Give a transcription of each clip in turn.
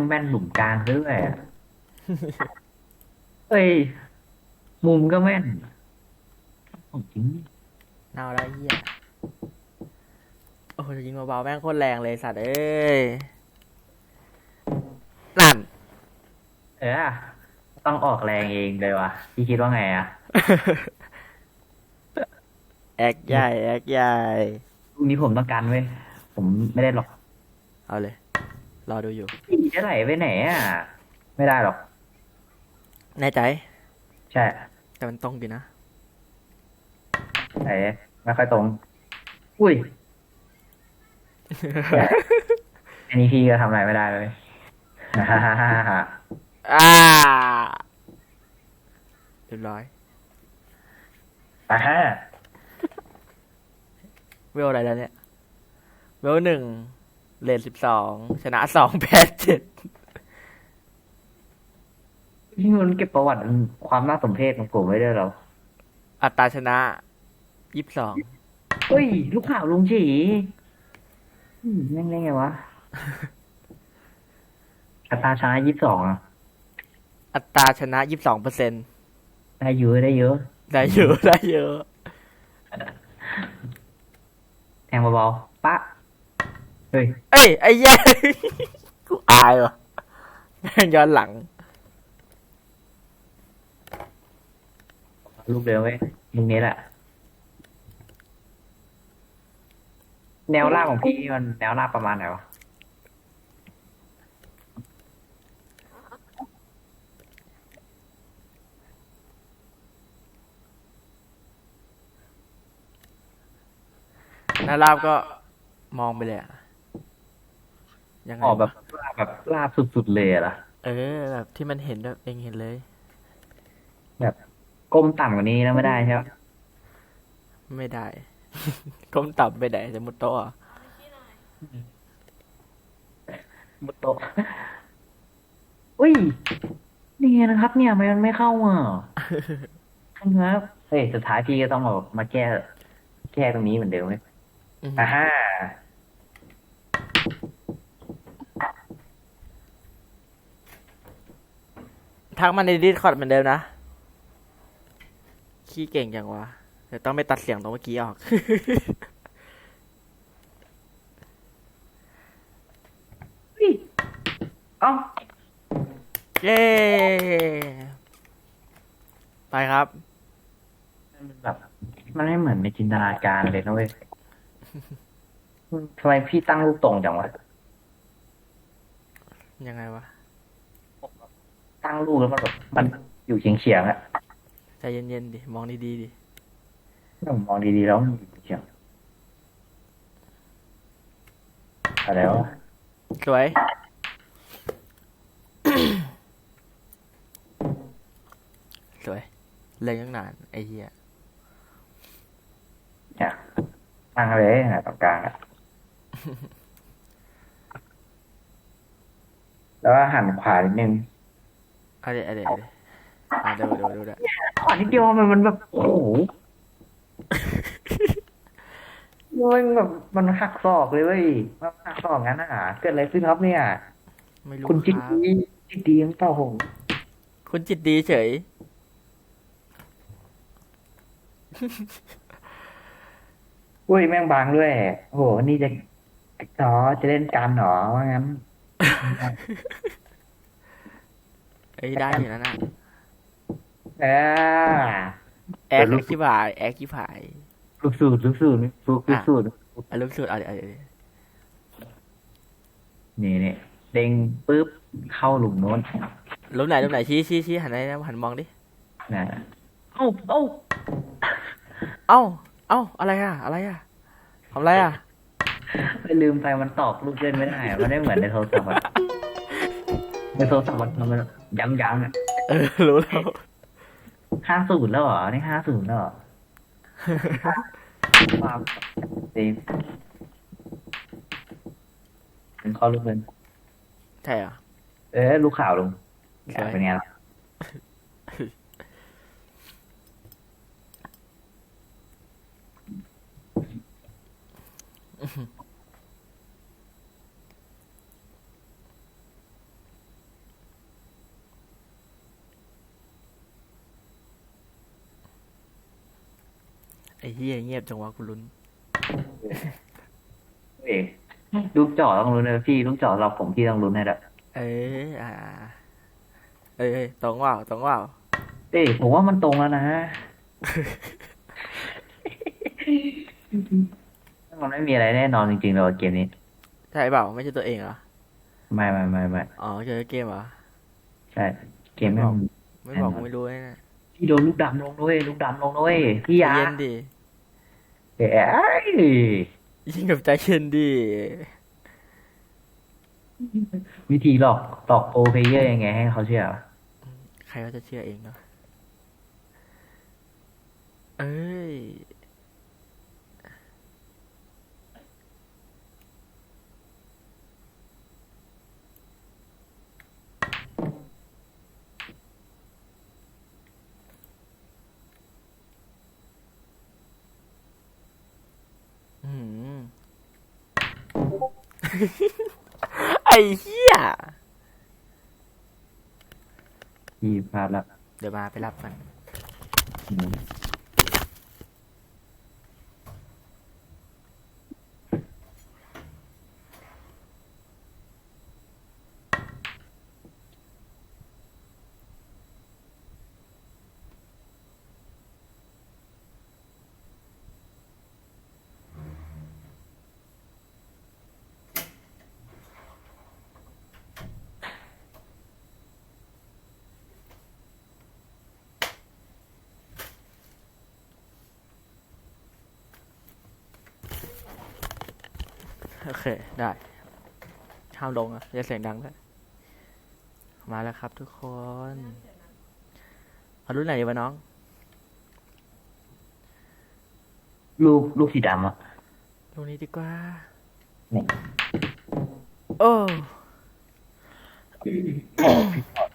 แม่งแม่นหลุมกลางซะด้วยอะเอ้ย มุมก็แม่นของจริงดิเอาแล้วเฮียโอ้โหยิงเบาๆแม่งโคตรแรงเลยสัตว์เอ้ยนั่น เออต้องออกแรงเองเลยวะพี่คิดว่าไงอะแอกใหญ่แอกใหญ่ลูกนี้ผมต้องการเว้ย ผมไม่ได้หรอก เอาเลย รอดูอยู่พี่จะไหลไปไหนอะไม่ได้หรอก แน่ใจ ใช่แต่มันตรงอยู่นะไหนไม่ค่อยตรง อุ้ยอันนี้พี่ก็ทำอะไรไม่ได้เลยอ่าเรียบร้อยอ่าฮะเวลอะไรแล้วเนี่ยเวลหนึ่ง เลนสิบสองชนะสองแพ้เจ็ดพี่มันเก็บประวัติความน่าสมเพชของผมไว้ด้วยเหรออัตราชนะยี่สิบสองเฮ้ย ลูกข่าวลุงฉีอืมแม่งได้ไงวะ อัตราชนะยี่สิบสองอะอัตราชนะยี่สิบสองเปอร์เซ็นได้เยอะได้เยอะ ได้เยอะได้เยอะ แทงเบาๆปะ เฮ้ยเอ้ยไอ้แย่กูอายว่ะแม่งย้อนหลังลูกเดิมเว้ยลูกนี้แหละ แนวราบของพี่มันแนวราบประมาณไหนวะ นาราบก็มองไปเลยอะ ยังไงออกแบบราบแบบราบสุดๆเลยอะล่ะ เออ แบบที่มันเห็นแบบเองเห็นเลยก้มต่ำกว่านี้แล้วไม่ได้ใช่ไหมไม่ได้ ก้มต่ำไปไหนจะมุดโต๊ะอะมุดโตะอุ้ยนี่ไงนะครับ เนี่ยทำไมมันไม่เข้าอะครับเฮ้ยสุดท้ายพี่ก็ต้องแบบมาแก้ แก้ตรงนี้เหมือนเดิมเว้ยอืมอ่าฮ่า ทักมาในดิสคอร์ดเหมือนเดิมนะ ขี้เก่งจังวะ เดี๋ยวต้องไปตัดเสียงตรงเมื่อกี้ออกเฮ้ยเอ้าเย้ ไปครับ มันแบบ มันไม่เหมือนในจินตนาการเลยนะเว้ยทำไมพี่ตั้งลูกตรงจังวะ ยังไงวะ ตั้งลูกแล้วมันแบบมันอยู่เฉียงเฉียงๆอะใจเย็นๆดิ มองดีๆดิผมมองดีๆแล้วมันอยู่เฉียงอะไรวะสวย สวย เล่นยังนาน ไอ้เหี้ย เนี่ยตั้งเลยนะตรงกลางอะแล้วก็หันขวานิดนึง เอาเดี๋ยวเอาดี๋ยวเอาดี๋ยวอะเดี๋ยวเดี๋ยวเดี๋ยวเดี๋ยวขวานิดเดียวมันมันแบบโอ้โหมันแบบมันหักศอกเลยเว้ยมันหักศอกงั้นอะเกิดอะไรขึ้นครับเนี่ย ไม่รู้คุณจิตครับดีจิตดียังเปล่าผมคุณจิตดีเฉย อุ้ยแม่งบางด้วย โอ้โหนี่จะจอจะเล่นการหนอว่างั้น เอ้ยได้อยู่แล้วนะเออแอคเดี๋ยวลูกขี้ผายแอคขี้ผายลูกสูตรลูกสูตรลูกลูกสูตรอะลูกสุดเอาเดี๋ยวเอาเดี๋ยวนี่นี่เด้งปุ๊บเข้าหลุมโน้นรูปไหนรูปไหนชี้ชี้ชี้หันไหนหันมองดินะเอ้าเอ้าเอ้าเอ้าอะไรอะ อะไรอะทำอะไรอะไม่ลืมไปมันตอกลูกเล่นไม่ได้อะมันไม่เหมือนในโทรศัพท์อะในโทรศัพท์มันมัน ย้ำย้ำๆอะเออรู้แล้วห้าศูนย์แล้วเหรอ นี่ห้าศูนย์แล้วเหรอความดีเป็นข้อลูกเล่นใช่เหรอเออลูกข่าวลงสวยเป็นไงล่ะ ไอ้เฮียเงียบจังวะกูลุ้น เอ้ยลูกจอดต้องลุ้นนะพี่ลูกจอดเราผมพี่ต้องลุ้นให้ด้วยเอ้ยอ่าเอ้ยเอ้ยตรงว่าตรงว่าเอ้ยผมว่ามันตรงแล้วนะมันไม่มีอะไรแน่นอนจริงๆเลยเกมนี้ใช่เปล่าไม่ใช่ตัวเองเหรอไม่ไม่ไม่ไม่อ๋อเจอเกมเหรอใช่ เกมไม่ไม่บอกกูไม่รู้เลยนะ พี่โดนลูกดำลงด้วยลูกดำลงด้วยพี่ใจยาเย็นดิเอ้ยยิ่งกับใจเย็นดิวิธีหลอกหลอกโปรเพลเยอร์ยังไงให้เขาเชื่อ ใครก็จะเชื่อเองเนาะเอ้ย อืม ไอ้เหี้ย พี่พลาดละเดี๋ยวมาไปรับมัน โอเค ได้ห้ามลงอะอย่าเสียงดังเลยมาแล้วครับทุกคนเอารุ่นไหนดีวะน้อง ลูกลูกสีดำอะรุ่นนี้ดีกว่า นี่โอ้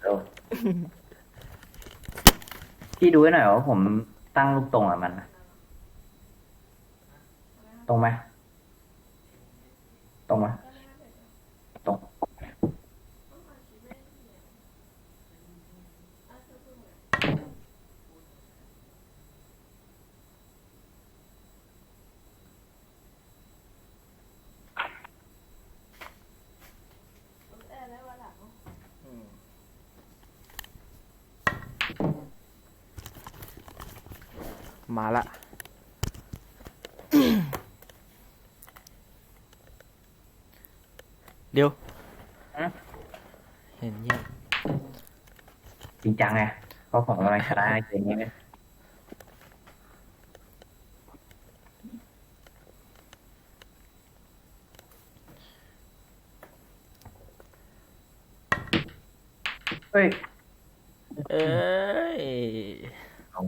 เร็วพี่ดูให้หน่อยว่าผมตั้งลูกตรงอะมัน ตรงไหม ตรงไหมตรงมาละ เดี๋ยวเห็นเงียบจริงจังไงเพราะผมกำลังชนะเกมนี้เนี่ยเฮ้ย เอ้ย เอา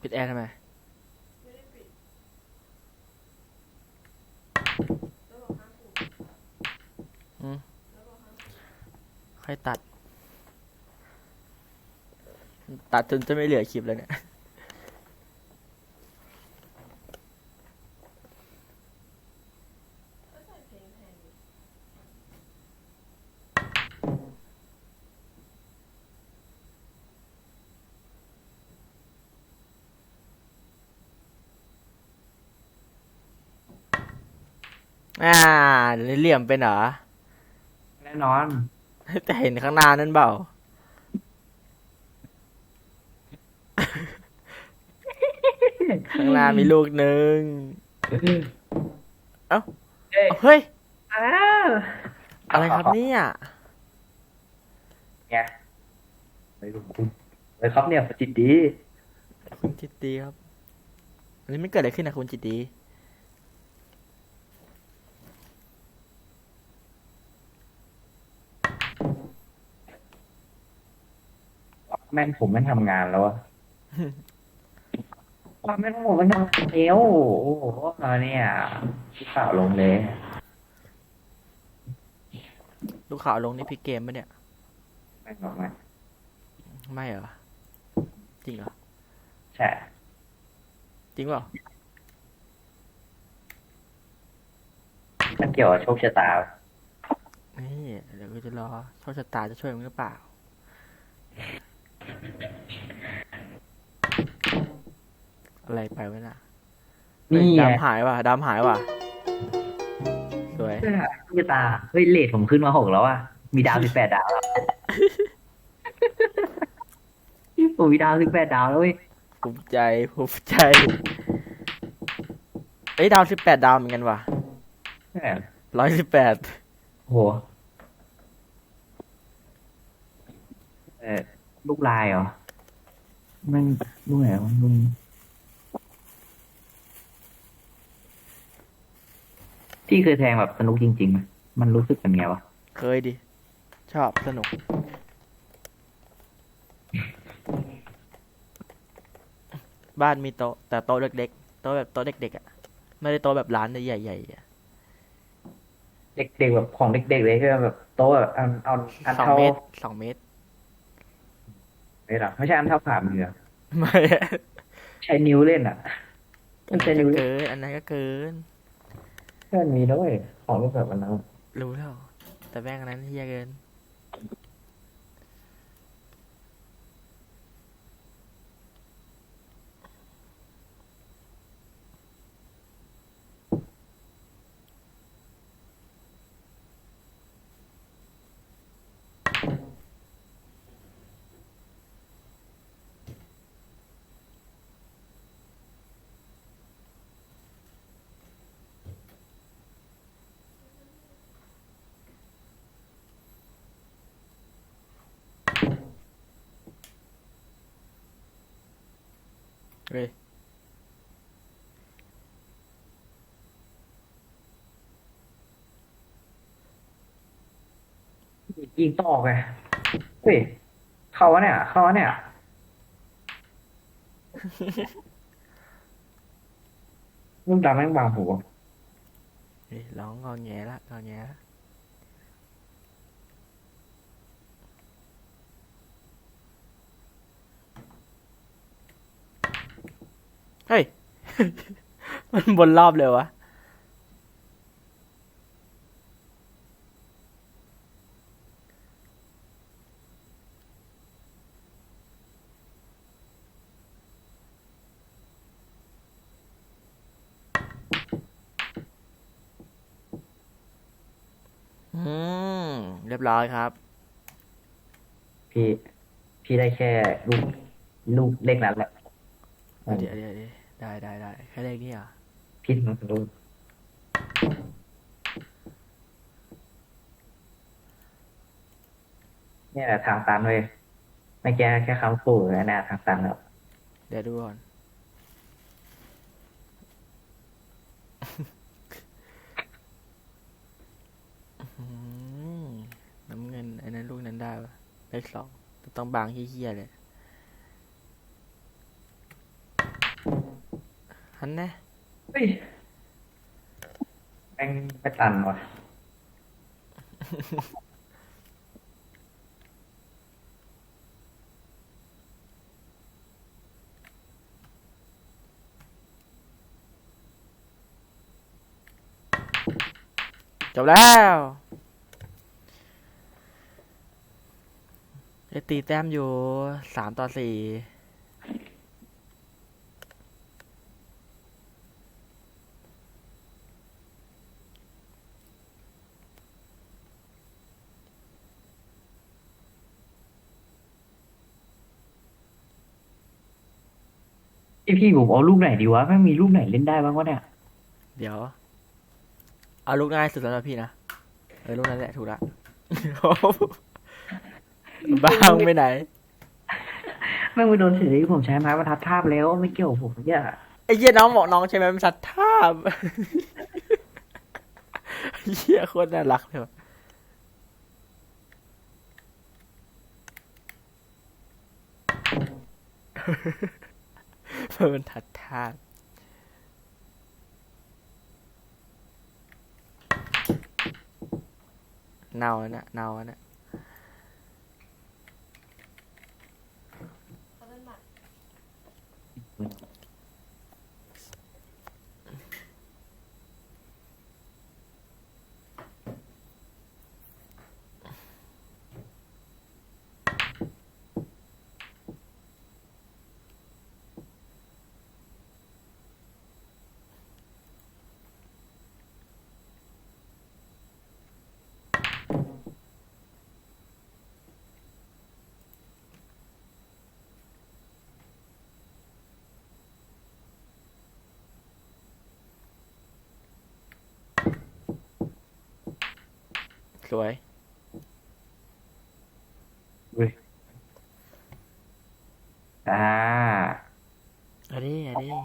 ปิดแอร์ทำไม อืม ค่อยตัด ตัดจนจะไม่เหลือคลิปแล้วเนี่ยอ่าเดี๋ยเหลี่ยมเป็นเหรอ น่นอน แต่เห็นข้างหน้านั่นเปล่า ข้างหน้ามีลูกหนึ่ง เอ้า เอ้ยเฮ้ย อ้าวอะไรครับเนี่ย ไงไม่รู้คุณเลยครับเนี่ยจิตดี คุณจิตดีครับ อันนี้ไม่เกิดอะไรขึ้นนะคุณจิตดี แม่งผมไม่ทำงานแล้วอะความแม่งผมมันทำงานเร็วโอ้โหเอาเนี่ยที่ข่าวลงเลยลูกข่าวลงนี่พี่เกมปะเนี่ยแม่งบอกมาไม่เหรอ จริงเหรอ ใช่ จริงเปล่ามันเกี่ยวกับโชคชะตา นี่เดี๋ยวกูจะรอโชคชะตาจะช่วยมึงหรือเปล่า อะไรไปวะน่ะนี่ไงดำหายว่ะดำหายว่ะ สวย เสื้อตุ๊กตา เฮ้ยเลทผมขึ้นมาหกแล้วอะ มีดาวสิบแปดดาวแล้ว ผมมีดาวสิบแปดดาวแล้วเว้ย ภูมิใจภูมิใจ เอ้ยดาวสิบแปดดาวเหมือนกันว่ะแหม่ร้อยสิบแปดโหเออ ลูกลายเหรอมันลูกไหนวะลุงพี่เคยแทงแบบสนุกจริงๆไหมมันรู้สึกเป็นไงวะ เคยดิ ชอบสนุก บ้านมีโต๊ะแต่โต๊ะเล็กๆโต๊ะแบบโต๊ะเด็กๆอะ ไม่ได้โต๊ะแบบร้านใหญ่ๆอะเด็กๆแบบของเด็กๆเลยคือแบบโต๊ะแบบอันเอาอันสองเท่าเมตรสองเมตร ไม่หรอไม่ใช่อันเท่าฝ่ามืออะไม่ใช้นิ้วเล่นอะอัมันนนั้ใช้นนิ้วก็เล่นเกิน อันนั้นก็เกินเพื่อนมีด้วยของรูปแบบอันนั้นรู้แล้วแต่แม่งอันนั้นเฮียเกิน เฮ้ยยิงต่อไงเฮ้ยเข้าวะเนี่ยเข้าวะเนี่ยลูกดำแม่งบางหัวเฮ้ยร้องงอแงละงอแงละ เฮ้ย มันบนรอบเลยวะ อืม เรียบร้อยครับ พี่ พี่ได้แค่ลูกลูกเล็กนั้นแหละ เดี๋ยวเดี๋ยวเดี๋ยว ได้ได้ได้แค่เลขนี้เหรอะพี่ถึงรู้เนี่ยแหละทางตันเว้ยไม่แก้แค่คำพูดนะเนี่ยทางตันแล้วเดี๋ยวดูก่อนอืมน้ำเงินอันนั้นลูกนั้นได้ปะเลขสองแต่ต้องบางเฮี้ยๆเลย ฮันแน่เฮ้ยแม่งไม่ตันว่ะจบแล้วได้ตีแต้มอยู่สามต่อสี่ พี่พี่ผมเอาลูกไหนดีวะแม่งมีลูกไหนเล่นได้บ้างวะเนี่ยเดี๋ยว เอาลูกง่ายสุดสำหรับพี่นะเออลูกนั้นแหละถูกละ บ้างไปไหน แม่งไปโดนเสียที่ผมใช้ไม้บรรทัดทาบแล้วไม่เกี่ยวกับผมเนี่ยไอ้เหี้ยน้องบอกน้องใช่ไหมมันสัตว์ทาบเหี้ยโคตรน่ารักเลยว่ะ มันทัดทาบเน่าแล้วนะเน่าแล้วนะ สวยอุ้ยอ่าเอาดิเอาดิเอ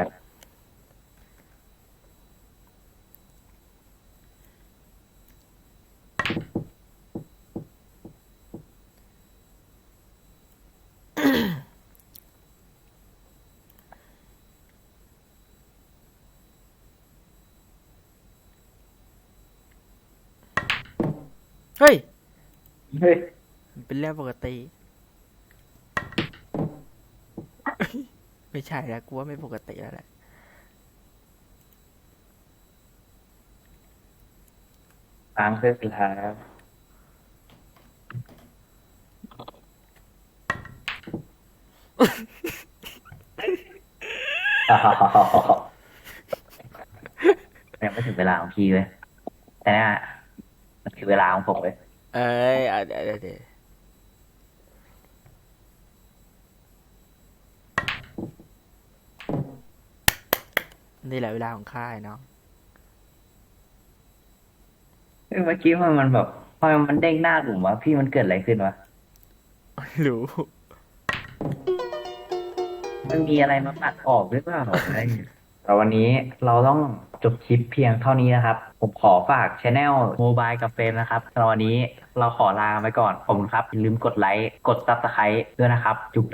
า เห็นชื่อเลยเอาดีแรงเกินไปเฮ้ย เฮ้ยมันเป็นเรื่องปกติ ไม่ใช่แล้วกูว่าไม่ปกติแล้วแหละล้างเส้นสุดท้ายครับยังไม่ถึงเวลาของพี่เลยแต่เนี่ยมันคือเวลาของผมเลย เอ้ยอะเดี๋ยวเดี๋ยวเดี๋ยวนี่แหละเวลาของข้าไอ้น้องเฮ้ยเมื่อกี้มันมันแบบทำไมมันเด้งหน้าผมวะพี่มันเกิดอะไรขึ้นวะรู้ มันมีอะไรมาปัดออกหรือเปล่าอะไรแต่วันนี้เราต้องจบคลิปเพียงเท่านี้นะครับ ผมขอฝากช anel โมบายกับเฟรมนะครับสำหรับวันนี้เราขอลาไปก่อน ขอบคุณครับ อย่าลืมกดไลค์ กดซับสไครต์ด้วยนะครับ จุ๊บ